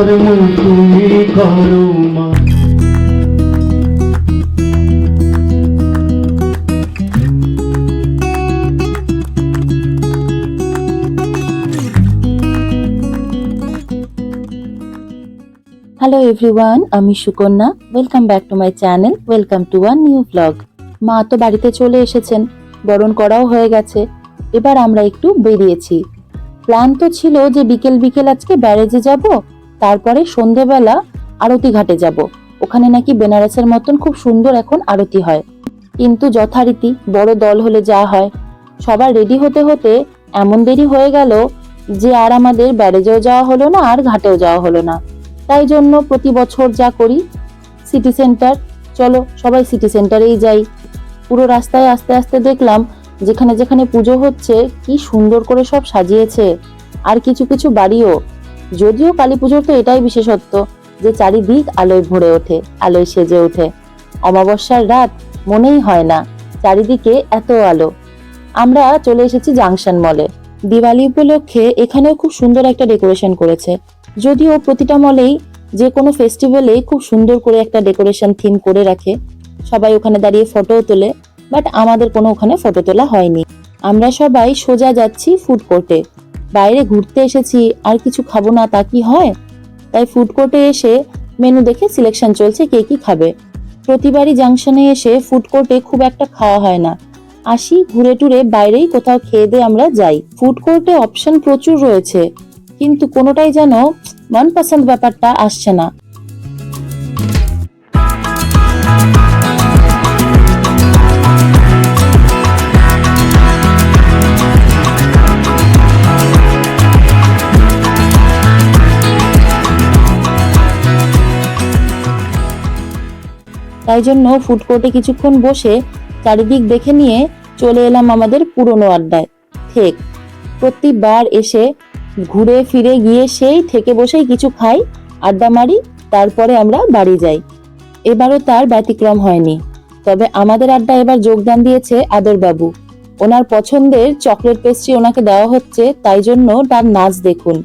কর্ম তুমি করো মা। হ্যালো এভরিওয়ান আমি Sukanya. Welcome back to my channel welcome to a new blog মা তো বাড়িতে চলে এসেছেন, বরণ করাও হয়ে গেছে। এবার আমরা একটু বেরিয়েছি। প্ল্যান তো ছিল যে বিকেল বিকেল আজকে ব্যারেজে যাব তারপরে সন্ধেবেলা আরতি ঘাটে যাব। ওখানে নাকি বেনারসের মতন খুব সুন্দর এখন আরতি হয়। কিন্তু যথারীতি বড় দল হলে যা হয়। সবার রেডি হতে হতে এমন দেরি হয়ে গেল যে আর আমাদের ব্যারেজেও যাওয়া হলো না, আর ঘাটেও যাওয়া হলো না। তাই জন্য প্রতি বছর যা করি সিটি সেন্টার চলো সবাই সিটি সেন্টারেই যাই। পুরো রাস্তায় আস্তে আস্তে দেখলাম যেখানে যেখানে পুজো হচ্ছে, কি সুন্দর করে সব সাজিয়েছে। আর কিছু কিছু বাড়িও যদিও কালী পুজোর তো এটাই বিশেষত্ব, যে চারিদিক আলোয় ভরে ওঠে, আলোয় সেজে ওঠে। অমাবস্যার রাত মনেই হয় না, চারিদিকে এত আলো। আমরা চলে এসেছি জাংশন মলে। দিওয়ালি উপলক্ষে এখানেও খুব সুন্দর একটা ডেকোরেশন করেছে। যদিও প্রতিটা মলেই যে কোনো ফেস্টিভ্যালে খুব সুন্দর করে একটা ডেকোরেশন থিম করে রাখে। সবাই ওখানে দাঁড়িয়ে ফটোও তোলে, বাট আমাদের কোনো ওখানে ফটো তোলা হয়নি। আমরা সবাই সোজা যাচ্ছি ফুড কোর্টে। বাইরে ঘুরতে এসেছি, আর কিছু খাব না, তা কি হয়? তাই ফুড কোর্টে এসে মেনু দেখে সিলেকশন চলছে কে কি খাবে। প্রতিবারই জাংশনে এসে ফুড কোর্টে খুব একটা খাওয়া হয় না। আসি ঘুরে টুরে বাইরেই কোথাও খেয়ে দিয়ে আমরা যাই। ফুড কোর্টে অপশন প্রচুর রয়েছে, কিন্তু কোনোটাই যেন মন পছন্দ ব্যাপারটা আসছে না। তাই জন্য ফুড কোর্টে কিছুক্ষণ বসে চারিদিক দেখে নিয়ে চলে এলাম আমাদের পুরনো আড্ডায়। ঠিক প্রতিবার এসে ঘুরে ফিরে গিয়ে সেই থেকে বসেই কিছু খাই, আড্ডা মারি, তারপরে আমরা বাড়ি যাই। এবারও তার ব্যতিক্রম হয়নি। তবে আমাদের আড্ডা এবার যোগদান দিয়েছে আদরবাবু ওনার পছন্দের চকলেট পেস্ট্রি ওনাকে দেওয়া হচ্ছে, তাই জন্য তার নাচ দেখুন।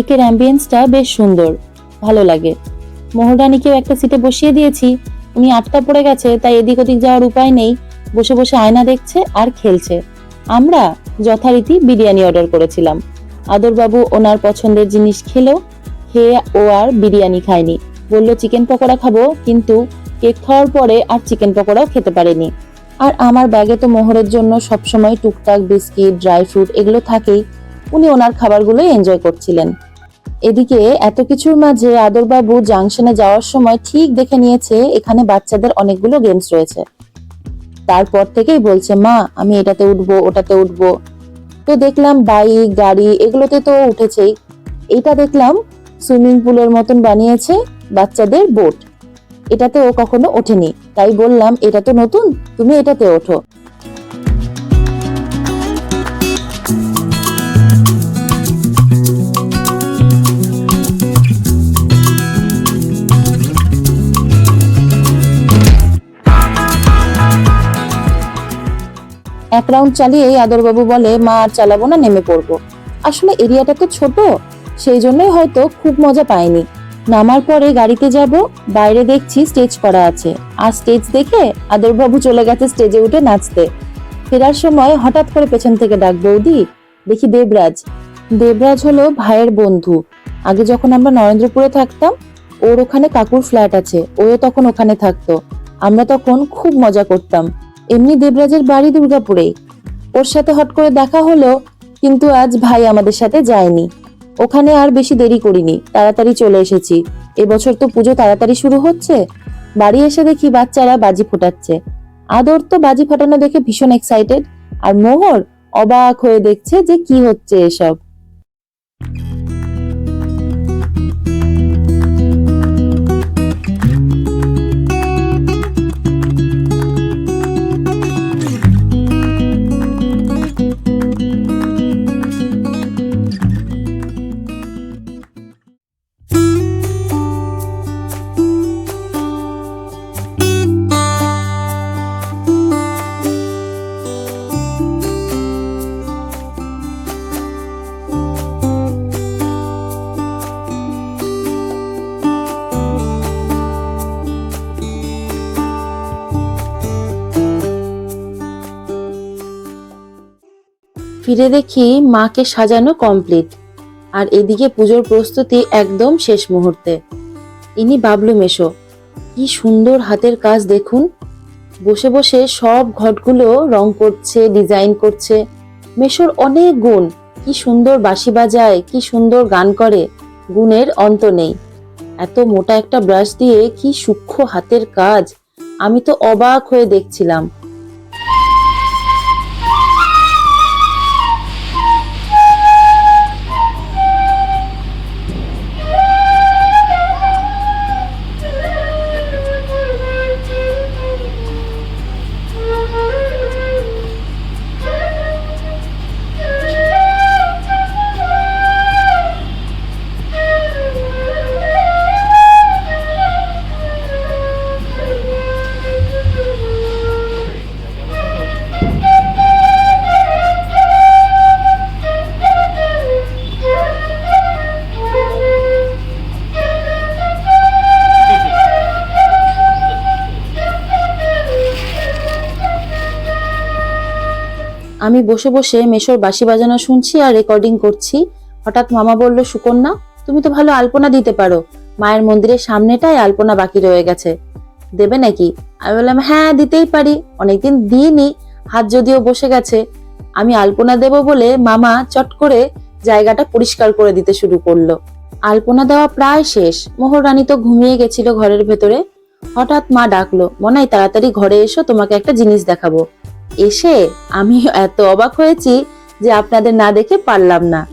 থেকের অ্যাম্বিয়েন্সটা বেশ সুন্দর, ভালো লাগে। মোহরানিকেও একটা সিটে বসিয়ে দিয়েছি। উনি আটকা পড়ে গেছে, তাই এদিক ওদিক যাওয়ার উপায় নেই। বসে বসে আয়না দেখছে আর খেলছে। আমরা যথারীতি বিরিয়ানি অর্ডার করেছিলাম। আদরবাবু ওনার পছন্দের জিনিস খেলো, খেয়ে ও আর বিরিয়ানি খায়নি। বলল চিকেন পকোড়া খাব। কিন্তু কেক খাওয়ার পরে আর চিকেন পকোড়াও খেতে পারেনি। আর আমার ব্যাগে তো মোহরের জন্য সবসময় টুকটাক বিস্কিট ড্রাই ফ্রুট এগুলো থাকেই। উনি ওনার খাবারগুলোই এনজয় করছিলেন। এদিকে এত কিছুর মাঝে আদরবাবু জাংশনে যাওয়ার সময় ঠিক দেখে নিয়েছে, এখানে বাচ্চাদের অনেকগুলো গেমস রয়েছে। তারপর থেকেই বলছে, মা, আমি এটাতে উঠবো, ওটাতে উঠবো। তো দেখলাম বাইক, গাড়ি, এগুলোতে তো উঠেছেই। এটা দেখলাম সুইমিং পুলের মতন বানিয়েছে বাচ্চাদের বোট। এটাতে ও কখনো ওঠেনি। তাই বললাম, এটা তো নতুন, তুমি এটাতে ওঠো। এক রাউন্ড চালিয়ে আদরবাবু বলে, মা, আর চালাবো না, নেমে পড়ব। আসলে এরিয়াটা তো ছোট, সেই জন্যই হয়তো খুব মজা পাইনি। নামার পরে গাড়িতে যাব, বাইরে দেখছি স্টেজ করা আছে। আর স্টেজ দেখে আদরবাবু চলে গেছে স্টেজে উঠে নাচতে। ফেরার সময় হঠাৎ করে পেছন থেকে ডাক, বৌদি, দেখি দেবরাজ। দেবরাজ হলো ভাইয়ের বন্ধু। আগে যখন আমরা নরেন্দ্রপুরে থাকতাম, ওর ওখানে কাকুর ফ্ল্যাট আছে ওও তখন ওখানে থাকতো। আমরা তখন খুব মজা করতাম। এমনি দেবরাজের বাড়ি দুর্গাপুরে। ওর সাথে হট করে দেখা হলো, কিন্তু আজ ভাই আমাদের সাথে যায়নি। ওখানে আর বেশি দেরি করিনি, তাড়াতাড়ি চলে এসেছি। এবছর তো পুজো তাড়াতাড়ি শুরু হচ্ছে। বাড়ি এসে দেখি বাচ্চারা বাজি ফোটাচ্ছে। আদর তো বাজি ফাটানো দেখে ভীষণ এক্সাইটেড আর মোহর অবাক হয়ে দেখছে যে কি হচ্ছে এসব। ফিরে দেখি মাকে সাজানো কমপ্লিট আর এদিকে পুজোর প্রস্তুতি একদম শেষ মুহূর্তে। ইনি বাবলু মেশো। কি সুন্দর হাতের কাজ দেখুন। বসে বসে সব ঘটগুলো রং করছে ডিজাইন করছে। মেশোর অনেক গুণ। কি সুন্দর বাঁশি বাজায়, কি সুন্দর গান করে। গুণের অন্ত নেই। এত মোটা একটা ব্রাশ দিয়ে কি সূক্ষ্ম হাতের কাজ। আমি তো অবাক হয়ে দেখছিলাম। আমি বসে বসে মেশোর বাঁশি বাজানো শুনছি আর রেকর্ডিং করছি। হঠাৎ মামা বলল, সুকন্যা, তুমি তো ভালো আলপনা দিতে পারো। মায়ের মন্দিরের সামনেটাই আলপনা বাকি রয়ে গেছে। দেবে নাকি? আমি বললাম হ্যাঁ দিতেই পারি। অনেকদিন দিইনি, হাত যদিও বসে গেছে। আমি আলপনা দেব বলে মামা চট করে জায়গাটা পরিষ্কার করে দিতে শুরু করল। আলপনা দেওয়া প্রায় শেষ। মোহর রানী তো ঘুমিয়ে গেছিল ঘরের ভেতরে। হঠাৎ মা ডাকলো, মনাই, তাড়াতাড়ি ঘরে এসো, তোমাকে একটা জিনিস দেখাবো। এসে আমি এত অবাক হয়েছি যে আপনাদের না দেখে পারলাম না।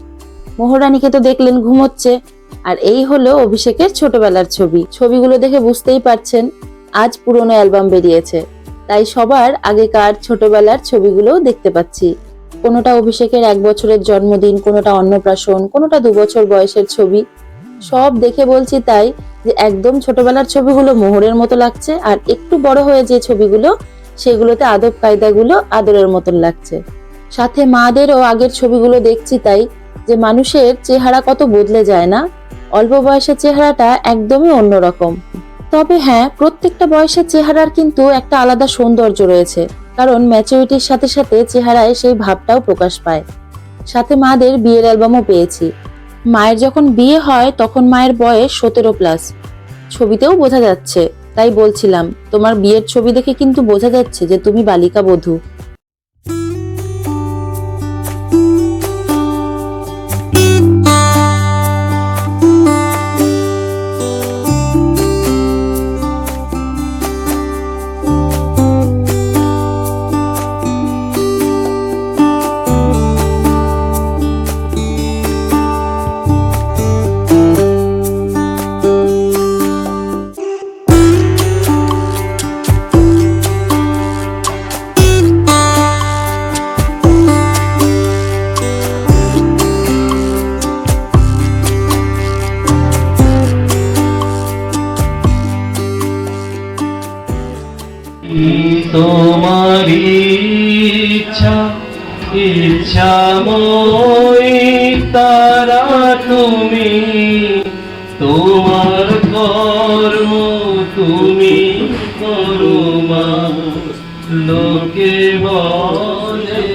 মোহরানীকে তো দেখলেন ঘুমোচ্ছে। আর এই হলো অভিষেকের ছোটবেলার ছবি। ছবিগুলো দেখে বুঝতেই পারছেন, আজ পুরনো অ্যালবাম বেরিয়েছে। তাই সবার আগেকার ছোটবেলার ছবিগুলোও দেখতে পাচ্ছি। কোনোটা অভিষেকের এক বছরের জন্মদিন, কোনোটা অন্নপ্রাশন, কোনোটা দু বছর বয়সের ছবি। সব দেখে বলছি তাই যে একদম ছোটবেলার ছবিগুলো মোহরের মতো লাগছে। আর একটু বড় হয়ে যে ছবিগুলো সেগুলোতে আদব কায়দাগুলো আদরের মতন লাগছে। সাথে মাদেরও আগের ছবিগুলো দেখছি তাই যে মানুষের চেহারা কত বদলে যায় না? অল্প বয়সের চেহারাটা একদমই অন্যরকম। তবে হ্যাঁ প্রত্যেকটা বয়সের চেহারার কিন্তু একটা আলাদা সৌন্দর্য রয়েছে, কারণ ম্যাচুরিটির সাথে সাথে চেহারায় সেই ভাবটাও প্রকাশ পায়। সাথে মাদের বিয়ের অ্যালবামও পেয়েছি। মায়ের যখন বিয়ে হয়, তখন মায়ের বয়স সতেরো প্লাস। ছবিতেও বোঝা যাচ্ছে। তাই বলছিলাম তোমার বিয়ের ছবি দেখে কিন্তু বোঝা যাচ্ছে যে তুমি বালিকা বধূ। ইচ্ছা ইচ্ছাময় তারা তুমি তোমার কর্ম তুমি করুমা লোকে বলে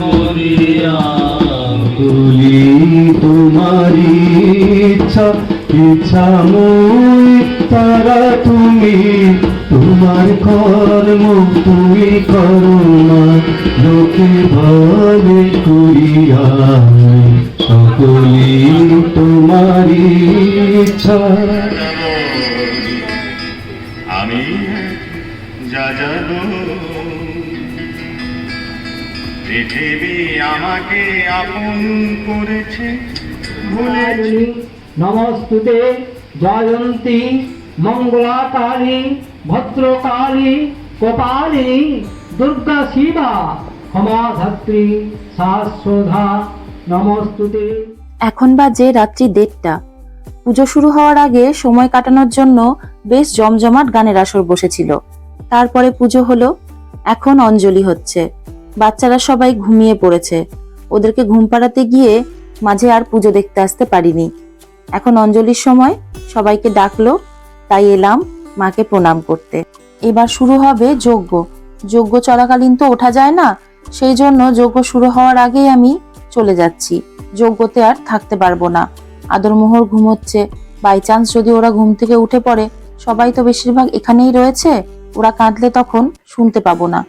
করিয়া তুলি তোমারি ইচ্ছা ইচ্ছাময় তারা তুমি তোমার কর্ম তুমি করো না লোকে ভাবে করিয়া সকলি তোমারি ইচ্ছা। আমি এক যাযাবো পৃথিবী আমাকে আপন করেছে। ভুলেছি নমস্তুতে জয়ন্তী। মঙ্গলাকালী ভদ্রকালী কপালিনী দুর্গা শিবা, ক্ষমাধাত্রী, শাশ্বধা, নমস্তুতে। এখন বাজে রাত্রি দেড়টা। পুজো শুরু হওয়ার আগে সময় কাটানোর জন্য বেশ জমজমাট গানের আসর বসেছিল। তারপরে পুজো হলো, এখন অঞ্জলি হচ্ছে। বাচ্চারা সবাই ঘুমিয়ে পড়েছে। ওদেরকে ঘুম পাড়াতে গিয়ে মাঝে আর পুজো দেখতে আসতে পারিনি। এখন অঞ্জলির সময় সবাইকে ডাকলো তাই এলাম মাকে প্রণাম করতে। এবার শুরু হবে যজ্ঞ। যজ্ঞ চলাকালীন তো ওঠা যায় না, সেই জন্য যজ্ঞ শুরু হওয়ার আগেই আমি চলে যাচ্ছি। যজ্ঞতে আর থাকতে পারব না। আদরমোহর ঘুমোচ্ছে। বাই চান্স যদি ওরা ঘুম থেকে উঠে পড়ে, সবাই তো বেশিরভাগ এখানেই রয়েছে, ওরা কাঁদলে তখন শুনতে পাবো না।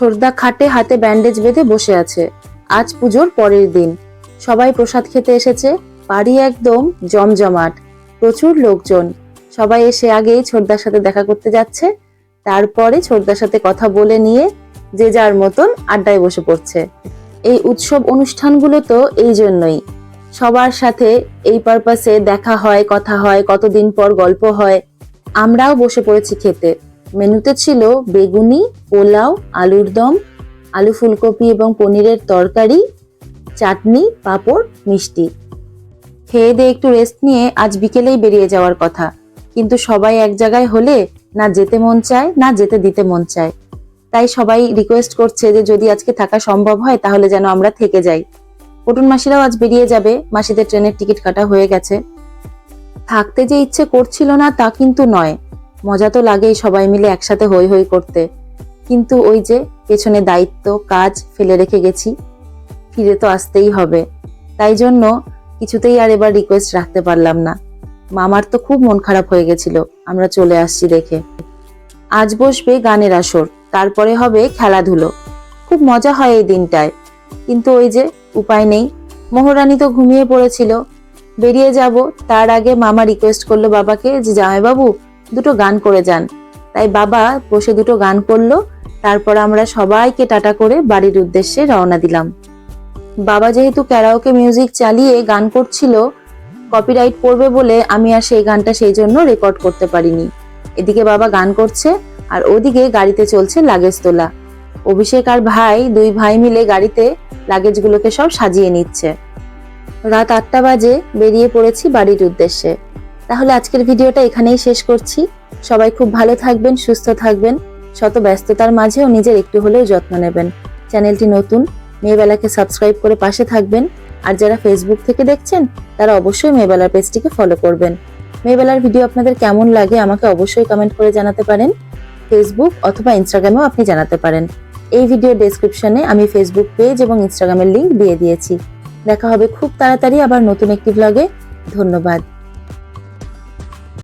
ছোটদা খাটে হাতে ব্যান্ডেজ বেঁধে বসে আছে। আজ পুজোর পরের দিন। সবাই প্রসাদ খেতে এসেছে। বাড়ি একদম জমজমাট। প্রচুর লোকজন। সবাই এসে আগেই ছোটদার সাথে দেখা করতে যাচ্ছে। তারপরে ছোটদার সাথে কথা বলে নিয়ে যে যার মতন আড্ডায় বসে পড়ছে। এই উৎসব অনুষ্ঠানগুলো তো এই জন্যই। সবার সাথে এই পারপাসে দেখা হয়, কথা হয়, কতদিন পর গল্প হয়। আমরাও বসে পড়েছি খেতে। মেনুতে ছিল বেগুনি, পোলাও, আলুর দম, আলু ফুলকপি এবং পনিরের তরকারি, চাটনি, পাঁপড়, মিষ্টি। খেয়ে দিয়ে একটু রেস্ট নিয়ে আজ বিকেলেই বেরিয়ে যাওয়ার কথা। কিন্তু সবাই এক জায়গায় হলে না যেতে মন চায়, না যেতে দিতে মন চায়। তাই সবাই রিকোয়েস্ট করছে যে যদি আজকে থাকা সম্ভব হয় তাহলে যেন আমরা থেকে যাই। পটুন মাসিরাও আজ বেরিয়ে যাবে। মাসিদের ট্রেনের টিকিট কাটা হয়ে গেছে। থাকতে যে ইচ্ছে করছিল না তা কিন্তু নয়। মজা তো লাগেই সবাই মিলে একসাথে হই হই করতে। কিন্তু ওই যে পেছনে দায়িত্ব, কাজ ফেলে রেখে গেছি, ফিরে তো আসতেই হবে। তাই জন্য কিছুতেই আর এবার রিকোয়েস্ট রাখতে পারলাম না। মামার তো খুব মন খারাপ হয়ে গেছিল, আমরা চলে আসছি দেখে। আজ বসবে গানের আসর, তারপরে হবে খেলাধুলো। খুব মজা হয় এই দিনটায়। কিন্তু ওই যে উপায় নেই, মোহরানী তো ঘুমিয়ে পড়েছিল। বেরিয়ে যাব, তার আগে মামা রিকোয়েস্ট করল বাবাকে যে, জামাইবাবু দুটো গান করে যান। তাই বাবা বসে দুটো গান করল, তারপর আমরা সবাইকে টাটা করে বাড়ির উদ্দেশ্যে রওনা দিলাম। বাবা যেহেতু ক্যারাওকে মিউজিক চালিয়ে গান করছিল কপিরাইট পড়বে বলে আমি আর সেই গানটা সেই জন্য রেকর্ড করতে পারিনি। এদিকে বাবা গান করছে, আর ওদিকে গাড়িতে চলছে লাগেজ তোলা। অভিষেক আর ভাই, দুই ভাই মিলে গাড়িতে লাগেজগুলোকে সব সাজিয়ে নিচ্ছে। রাত আটটা বাজে, বেরিয়ে পড়েছি বাড়ির উদ্দেশ্যে। তাহলে আজকের ভিডিওটা এখানেই শেষ করছি। সবাই খুব ভালো থাকবেন, সুস্থ থাকবেন। শত ব্যস্ততার মাঝেও নিজের একটু হলেও যত্ন নেবেন। চ্যানেলটি নতুন, মেয়েবেলাকে সাবস্ক্রাইব করে পাশে থাকবেন। আর যারা ফেসবুক থেকে দেখছেন, তারা অবশ্যই মেয়েবেলার পেজটিকে ফলো করবেন। মেয়েবেলার ভিডিও আপনাদের কেমন লাগে আমাকে অবশ্যই কমেন্ট করে জানাতে পারেন। ফেসবুক অথবা ইনস্টাগ্রামেও আপনি জানাতে পারেন। এই ভিডিও ডেসক্রিপশনে আমি ফেসবুক পেজ এবং ইনস্টাগ্রামের লিংক দিয়ে দিয়েছি। দেখা হবে খুব তাড়াতাড়ি আবার নতুন একটি ব্লগে ধন্যবাদ।